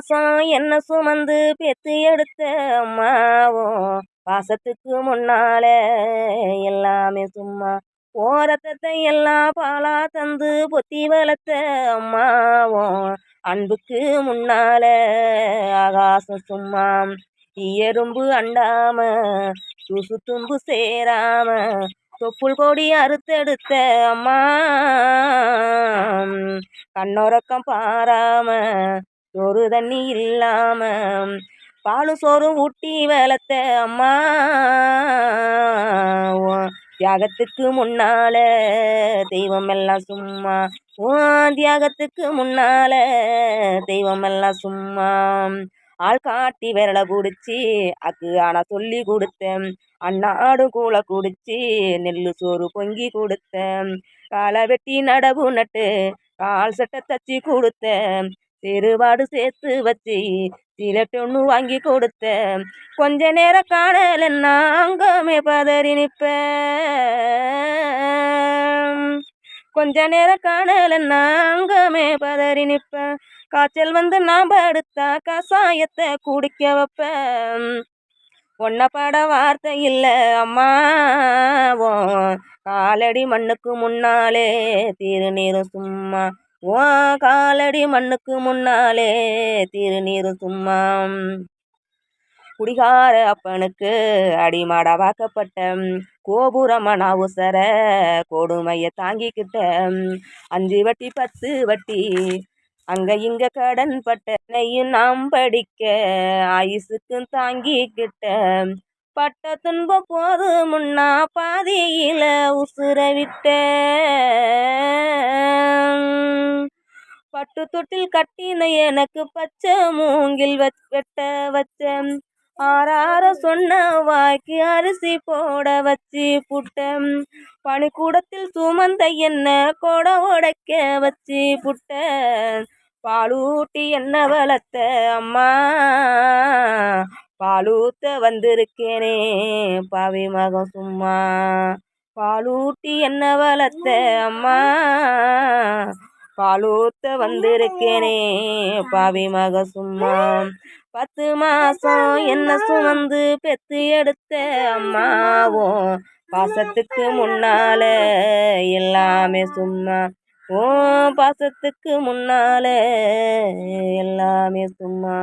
பாசம் என்ன சுமந்து பெத்து எடுத்த அம்மாவும் பாசத்துக்கு முன்னால எல்லாமே சும்மா ஓரத்தத்தை எல்லாம் பாலா தந்து பொத்தி வளர்த்த அம்மாவும் அன்புக்கு முன்னால ஆகாசம் சும்மா எறும்பு அண்டாம தூசு தும்பு சேராம தொப்புள் கொடி அறுத்தெடுத்த அம்மா. கண்ணொறக்கம் பாராம சோறு தண்ணி இல்லாம பாலு சோறும் ஊட்டி வளர்த்த அம்மா. தியாகத்துக்கு முன்னால தெய்வம் எல்லாம் சும்மா. ஓ தியாகத்துக்கு முன்னால தெய்வம் எல்லாம் சும்மா. ஆள் காட்டி விரல பிடிச்சி அக்கு ஆனா சொல்லி கொடுத்தேன். அண்ணாடு கூளை குடிச்சு நெல்லு சோறு பொங்கி கொடுத்தேன். காலை வெட்டி நடவு நட்டு கால் சட்டை தச்சு கொடுத்தேன். சிறுபாடு சேர்த்து வச்சு சிலட்டு ஒன்று வாங்கி கொடுத்தேன். கொஞ்ச நேரம் காணல நாங்கமே பதறி நிற்பேன். கொஞ்ச நேரம் காணல நாங்கமே பதறி நிற்பேன். காய்ச்சல் வந்து நான் படுத்தா கசாயத்தை குடிக்க வைப்பேன். ஒன்ன பட வார்த்தை இல்லை அம்மாவோ காலடி மண்ணுக்கு முன்னாலே திருநீரும் சும்மா ஓ காலடி மண்ணுக்கு முன்னாலே திருநீர் சும்மா குடிகார அப்பனுக்கு அடிமாடா வாக்கப்பட்ட கோபுரமனா உசர கொடுமையை தாங்கிக்கிட்ட அஞ்சு வட்டி பத்து வட்டி அங்க இங்க கடன் பட்டனையும் நாம் படிக்க ஆயுசுக்கும் தாங்கிக்கிட்ட பட்ட துன்பம் போது முன்னா பாதியில உசுர விட்ட பட்டு தொட்டில் கட்டின எனக்கு பச்சை மூங்கில் வெட்ட வச்ச. ஆறார சொன்ன வாய்க்கு அரிசி போட வச்சு புட்டம் பனிக்கூடத்தில் சுமந்த என்ன கொட உடைக்க வச்சு புட்ட. பாலூட்டி என்ன வளர்த்த அம்மா? பாலூத்த வந்திருக்கேனே பாவி மகம் சும்மா. பாலூட்டி என்ன வளர்த்த அம்மா? பாலூத்த வந்திருக்கேனே பாவி மக சும்மா. பத்து மாசம் என்ன சுமந்து பெத்து எடுத்த அம்மாவும் பாசத்துக்கு முன்னால எல்லாமே சும்மா. ஓ பாசத்துக்கு முன்னால எல்லாமே சும்மா.